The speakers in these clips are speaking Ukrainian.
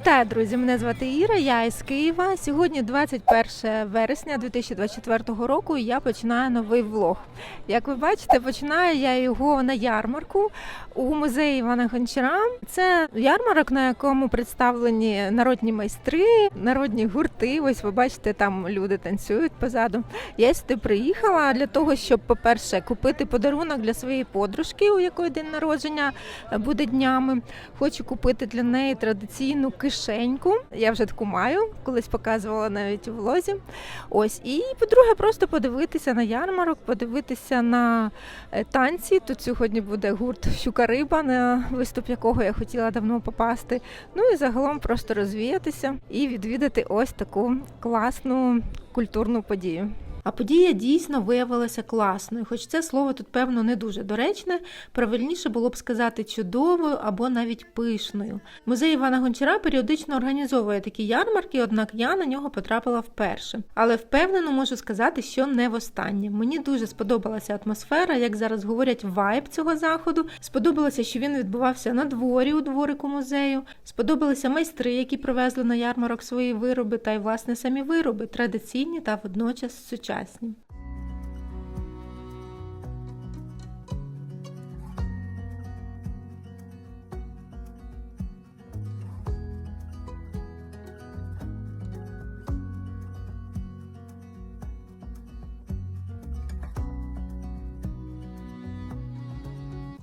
Вітаю, друзі! Мене звати Іра, я із Києва. Сьогодні 21 вересня 2024 року. і Я починаю новий влог. Як ви бачите, починаю я його на ярмарку у музеї Івана Гончара. Це ярмарок, на якому представлені народні майстри, народні гурти. Ось ви бачите, там люди танцюють позаду. Я сюди приїхала для того, щоб, по-перше, купити подарунок для своєї подружки, у якої день народження буде днями. Хочу купити для неї традиційну кишеньку. Я вже таку маю, колись показувала навіть у влозі. Ось і по-друге, просто подивитися на ярмарок, подивитися на е, танці. Тут сьогодні буде гурт Щука Риба, на виступ якого я хотіла давно попасти. Ну і загалом просто розвіятися і відвідати ось таку класну культурну подію. А подія дійсно виявилася класною, хоч це слово тут, певно, не дуже доречне. Правильніше було б сказати чудовою або навіть пишною. Музей Івана Гончара періодично організовує такі ярмарки, однак я на нього потрапила вперше. Але впевнено можу сказати, що не востаннє. Мені дуже сподобалася атмосфера, як зараз говорять, вайб цього заходу. Сподобалося, що він відбувався на дворі у дворику музею. Сподобалися майстри, які привезли на ярмарок свої вироби, та й власне самі вироби, традиційні та водночас сучасні.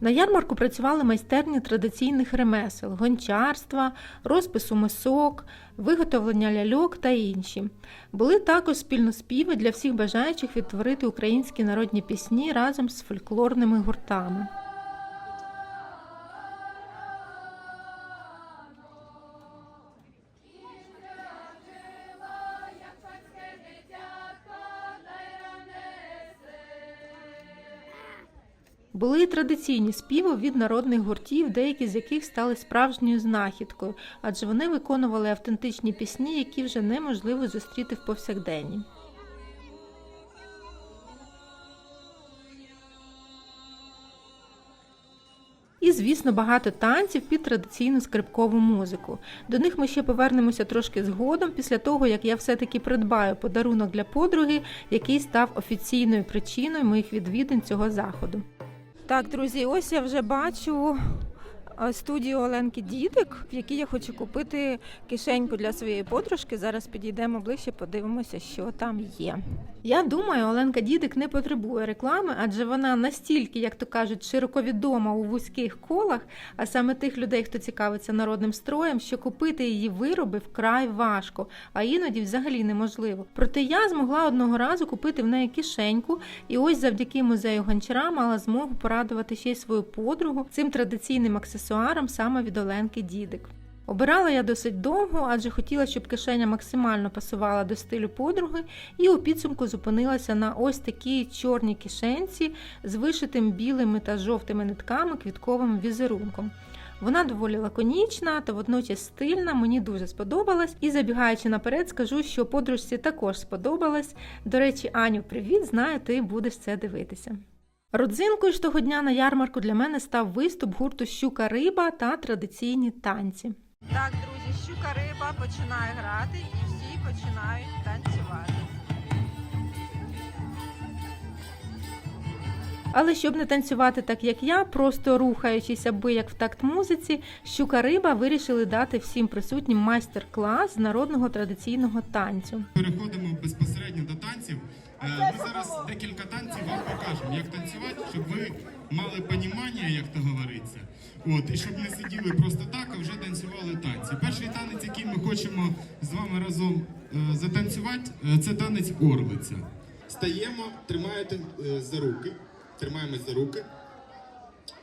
На ярмарку працювали майстерні традиційних ремесел, гончарства, розпису мисок, виготовлення ляльок та інші. Були також спільноспіви для всіх бажаючих відтворити українські народні пісні разом з фольклорними гуртами. Були і традиційні співи від народних гуртів, деякі з яких стали справжньою знахідкою, адже вони виконували автентичні пісні, які вже неможливо зустріти в повсякденні. І, звісно, багато танців під традиційну скрипкову музику. До них ми ще повернемося трошки згодом, після того як я все-таки придбаю подарунок для подруги, який став офіційною причиною моїх відвідин цього заходу. Так, друзі, ось я вже бачу студію Оленки Дідик, в якій я хочу купити кишеньку для своєї подружки. Зараз підійдемо ближче, подивимося, що там є. Я думаю, Оленка Дідик не потребує реклами, адже вона настільки, як то кажуть, широко відома у вузьких колах, а саме тих людей, хто цікавиться народним строєм, що купити її вироби вкрай важко, а іноді взагалі неможливо. Проте я змогла одного разу купити в неї кишеньку, і ось завдяки музею гончара мала змогу порадувати ще й свою подругу цим традиційним аксесуаром саме від Оленки Дідик. Обирала я досить довго, адже хотіла, щоб кишеня максимально пасувала до стилю подруги, і у підсумку зупинилася на ось такій чорній кишенці з вишитим білими та жовтими нитками квітковим візерунком. Вона доволі лаконічна та водночас стильна, мені дуже сподобалась. І забігаючи наперед, скажу, що подружці також сподобалась. До речі, Аню, привіт! Знаю, ти будеш це дивитися. Родзинкою ж того дня на ярмарку для мене став виступ гурту Щука Риба та традиційні танці. Так, друзі, щука риба починає грати і всі починають танцювати. Але щоб не танцювати так, як я, просто рухаючись аби як в такт музиці, щука риба вирішили дати всім присутнім майстер-клас з народного традиційного танцю. Переходимо безпосередньо до Ми зараз декілька танців вам покажемо, як танцювати, щоб ви мали понімання, як то говориться. От, і щоб не сиділи просто так, а вже танцювали танці. Перший танець, який ми хочемо з вами разом е, затанцювати, е, це танець орлиця. Стаємо, тримаєте е, за руки, тримаємось за руки.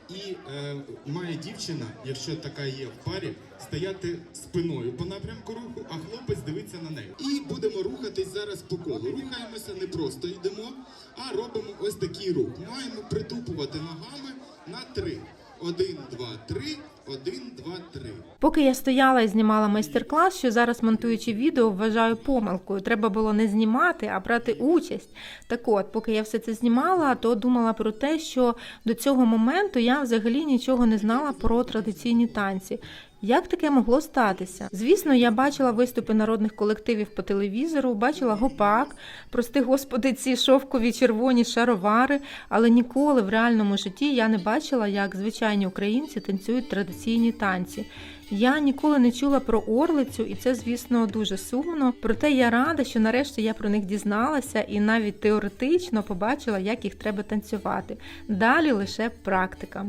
І е, має дівчина, якщо така є в парі, стояти спиною по напрямку руху, а хлопець дивиться на неї. І будемо рухатись зараз по колу. Рухаємося не просто йдемо, а робимо ось такий рух. Маємо притупувати ногами на три. Один, два, три, один, два, три. Поки я стояла і знімала майстер-клас, що зараз монтуючи відео, вважаю помилкою. Треба було не знімати, а брати участь. Так от, поки я все це знімала, то думала про те, що до цього моменту я взагалі нічого не знала про традиційні танці. Як таке могло статися? Звісно, я бачила виступи народних колективів по телевізору, бачила гопак, прости господи, ці шовкові червоні шаровари, але ніколи в реальному житті я не бачила, як звичайні українці танцюють традиційні танці. Я ніколи не чула про орлицю, і це, звісно, дуже сумно. Проте я рада, що нарешті я про них дізналася і навіть теоретично побачила, як їх треба танцювати. Далі лише практика.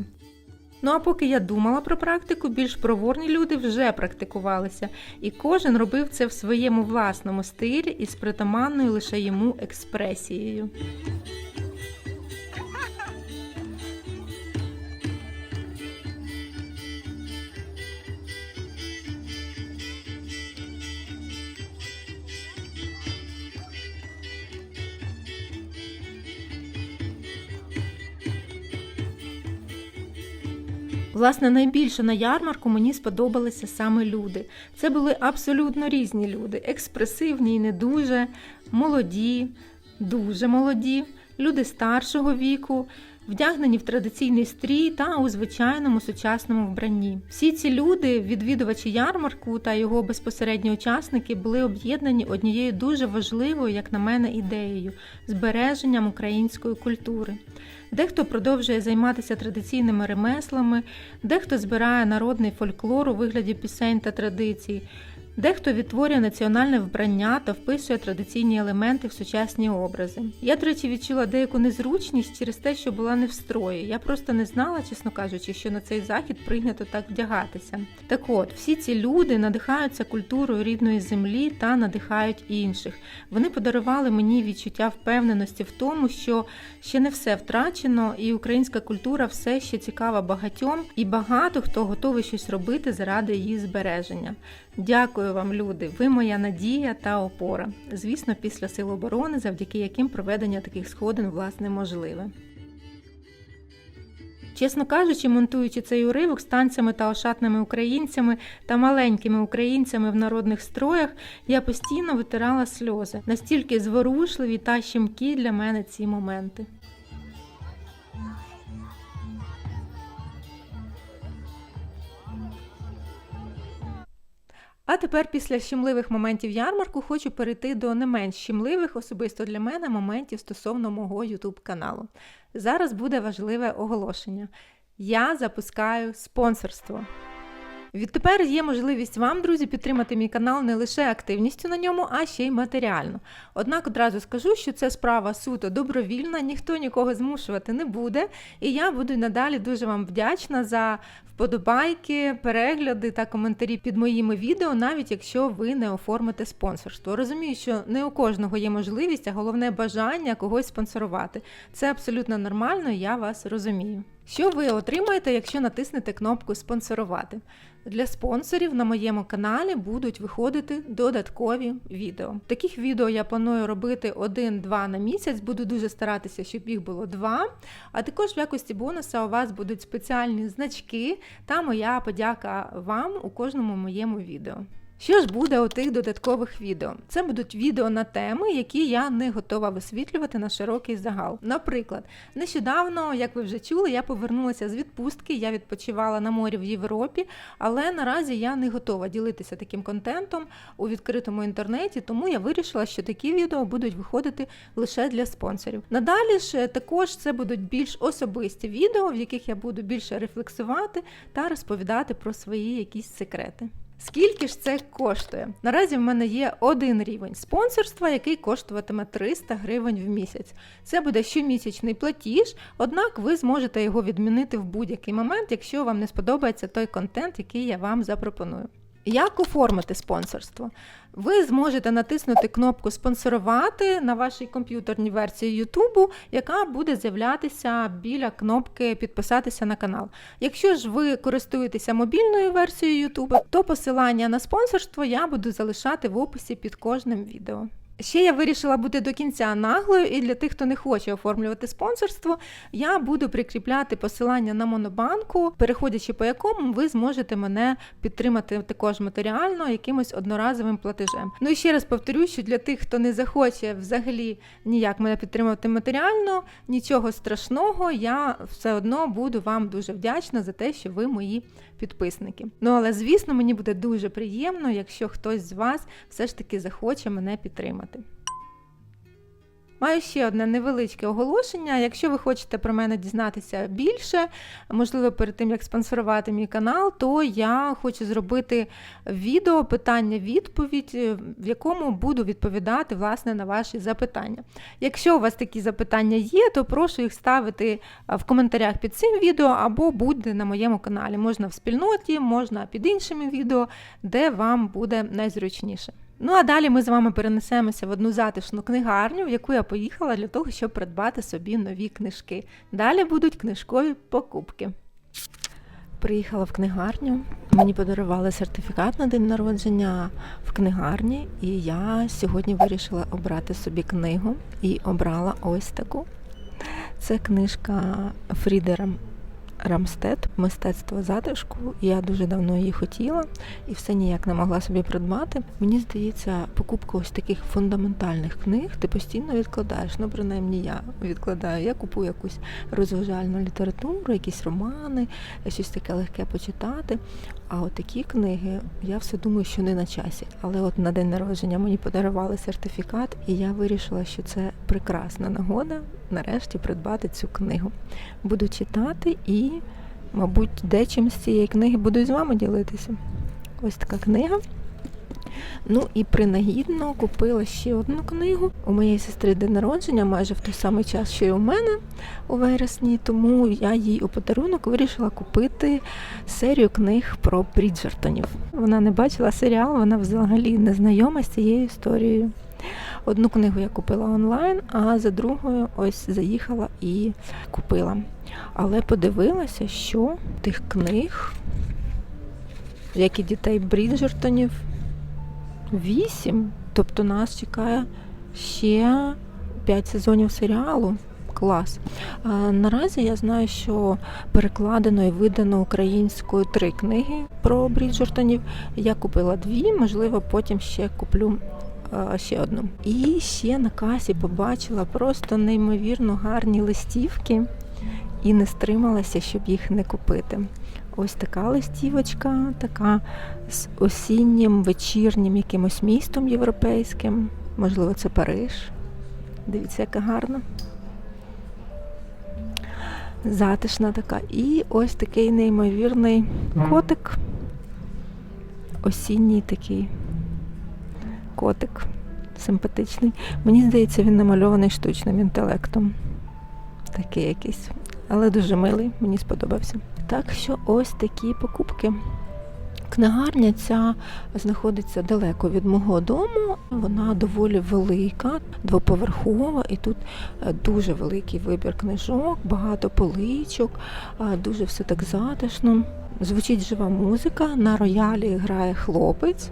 Ну а поки я думала про практику, більш проворні люди вже практикувалися, і кожен робив це в своєму власному стилі і з притаманною лише йому експресією. Власне, найбільше на ярмарку мені сподобалися саме люди. Це були абсолютно різні люди: експресивні і не дуже, молоді, дуже молоді, люди старшого віку, вдягнені в традиційний стрій та у звичайному сучасному вбранні. Всі ці люди, відвідувачі ярмарку та його безпосередні учасники, були об'єднані однією дуже важливою, як на мене, ідеєю збереженням української культури. Дехто продовжує займатися традиційними ремеслами, дехто збирає народний фольклор у вигляді пісень та традицій, дехто відтворює національне вбрання та вписує традиційні елементи в сучасні образи. Я, до речі, відчула деяку незручність через те, що була не в строї. Я просто не знала, чесно кажучи, що на цей захід прийнято так вдягатися. Так от, всі ці люди надихаються культурою рідної землі та надихають інших. Вони подарували мені відчуття впевненості в тому, що ще не все втрачено, і українська культура все ще цікава багатьом, і багато хто готовий щось робити заради її збереження. Дякую вам, люди! Ви моя надія та опора. Звісно, після сил оборони, завдяки яким проведення таких сходин власне можливе. Чесно кажучи, монтуючи цей уривок з танцями та ошатними українцями та маленькими українцями в народних строях, я постійно витирала сльози. Настільки зворушливі та щемкі для мене ці моменти. А тепер, після щемливих моментів ярмарку, хочу перейти до не менш щемливих, особисто для мене, моментів стосовно мого YouTube каналу. Зараз буде важливе оголошення. Я запускаю спонсорство. Відтепер є можливість вам, друзі, підтримати мій канал не лише активністю на ньому, а ще й матеріально. Однак одразу скажу, що це справа суто добровільна, ніхто нікого змушувати не буде, і я буду надалі дуже вам вдячна за вподобайки, перегляди та коментарі під моїми відео, навіть якщо ви не оформите спонсорство. Розумію, що не у кожного є можливість, а головне бажання когось спонсорувати. Це абсолютно нормально, я вас розумію. Що ви отримаєте, якщо натиснете кнопку спонсорувати? Для спонсорів на моєму каналі будуть виходити додаткові відео. Таких відео я планую робити один-два на місяць. Буду дуже старатися, щоб їх було два. А також в якості бонуса у вас будуть спеціальні значки та моя подяка вам у кожному моєму відео. Що ж буде у тих додаткових відео? Це будуть відео на теми, які я не готова висвітлювати на широкий загал. Наприклад, нещодавно, як ви вже чули, я повернулася з відпустки, я відпочивала на морі в Європі, але наразі я не готова ділитися таким контентом у відкритому інтернеті, тому я вирішила, що такі відео будуть виходити лише для спонсорів. Надалі ж е, також це будуть більш особисті відео, в яких я буду більше рефлексувати та розповідати про свої якісь секрети. Скільки ж це коштує? Наразі в мене є один рівень спонсорства, який коштуватиме 300 гривень в місяць. Це буде щомісячний платіж, однак ви зможете його відмінити в будь-який момент, якщо вам не сподобається той контент, який я вам запропоную. Як оформити спонсорство? Ви зможете натиснути кнопку спонсорувати на вашій комп'ютерній версії Ютубу, яка буде з'являтися біля кнопки підписатися на канал. Якщо ж ви користуєтеся мобільною версією Ютубу, то посилання на спонсорство я буду залишати в описі під кожним відео. Ще я вирішила бути до кінця наглою, і для тих, хто не хоче оформлювати спонсорство, я буду прикріпляти посилання на монобанку, переходячи по якому ви зможете мене підтримати також матеріально якимось одноразовим платежем. Ну і ще раз повторю, що для тих, хто не захоче взагалі ніяк мене підтримувати матеріально, нічого страшного, я все одно буду вам дуже вдячна за те, що ви мої підписники. Ну але звісно, мені буде дуже приємно, якщо хтось з вас все ж таки захоче мене підтримати. Маю ще одне невеличке оголошення. Якщо ви хочете про мене дізнатися більше, можливо, перед тим як спонсорувати мій канал, то я хочу зробити відео питання-відповідь, е, в якому буду відповідати власне на ваші запитання. Якщо у вас такі запитання є, то прошу їх ставити в коментарях під цим відео або будьте на моєму каналі. Можна в спільноті, можна під іншими відео, де вам буде найзручніше. Ну а далі ми з вами перенесемося в одну затишну книгарню, в яку я поїхала для того, щоб придбати собі нові книжки. Далі будуть книжкові покупки. Приїхала в книгарню. Мені подарували сертифікат на день народження в книгарні, і я сьогодні вирішила обрати собі книгу і обрала ось таку. Це книжка Фрідера Рамстед Мистецтво затишку. Я дуже давно її хотіла і все ніяк не могла собі придбати. Мені здається, покупка ось таких фундаментальних книг ти постійно відкладаєш. Ну, принаймні, я відкладаю. Я купую якусь розважальну літературу, якісь романи, щось таке легке почитати. А от такі книги, я все думаю, що не на часі. Але от на день народження мені подарували сертифікат, і я вирішила, що це прекрасна нагода нарешті придбати цю книгу. Буду читати і, мабуть, дечим з цієї книги буду з вами ділитися. Ось така книга. Ну і принагідно купила ще одну книгу. У моєї сестри день народження майже в той самий час, що й у мене у вересні, тому я їй у подарунок вирішила купити серію книг про Бріджертонів. Вона не бачила серіал, вона взагалі не знайома з цією історією. Одну книгу я купила онлайн, а за другою ось заїхала і купила. Але подивилася, що тих книг, як і дітей Бріджертонів, вісім. Тобто нас чекає ще п'ять сезонів серіалу. Клас. А, наразі я знаю, що перекладено і видано українською три книги про Бріджертонів. Я купила дві, можливо, потім ще куплю а, ще одну. І ще на касі побачила просто неймовірно гарні листівки і не стрималася, щоб їх не купити. Ось така листівочка, така з осіннім вечірнім якимось містом європейським. Можливо, це Париж. Дивіться, яка гарна. Затишна така. І ось такий неймовірний котик. Осінній такий котик. Симпатичний. Мені здається, він намальований штучним інтелектом. Такий якийсь. Але дуже милий, мені сподобався. Так що ось такі покупки. Книгарня ця знаходиться далеко від мого дому. Вона доволі велика, двоповерхова, і тут е, дуже великий вибір книжок, багато поличок, е, дуже все так затишно. Звучить жива музика. На роялі грає хлопець.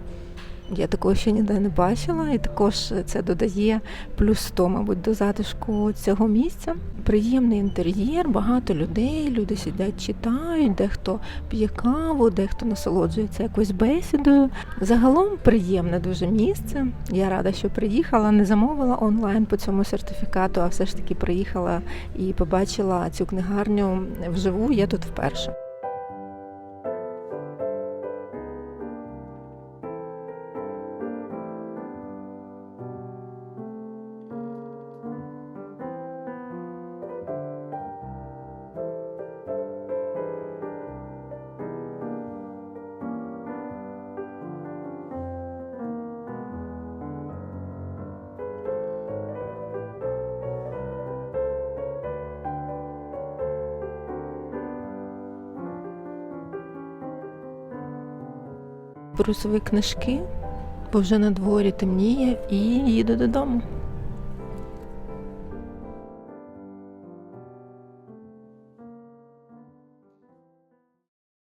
Я такого ще ніде не бачила, і також це додає плюс 100, мабуть, до затишку цього місця. Приємний інтер'єр, багато людей, люди сидять, читають, дехто п'є каву, дехто насолоджується якоюсь бесідою. Загалом приємне дуже місце. Я рада, що приїхала, не замовила онлайн по цьому сертифікату, а все ж таки приїхала і побачила цю книгарню вживу. Я тут вперше. Беру свої книжки, бо вже на дворі темніє і їду додому.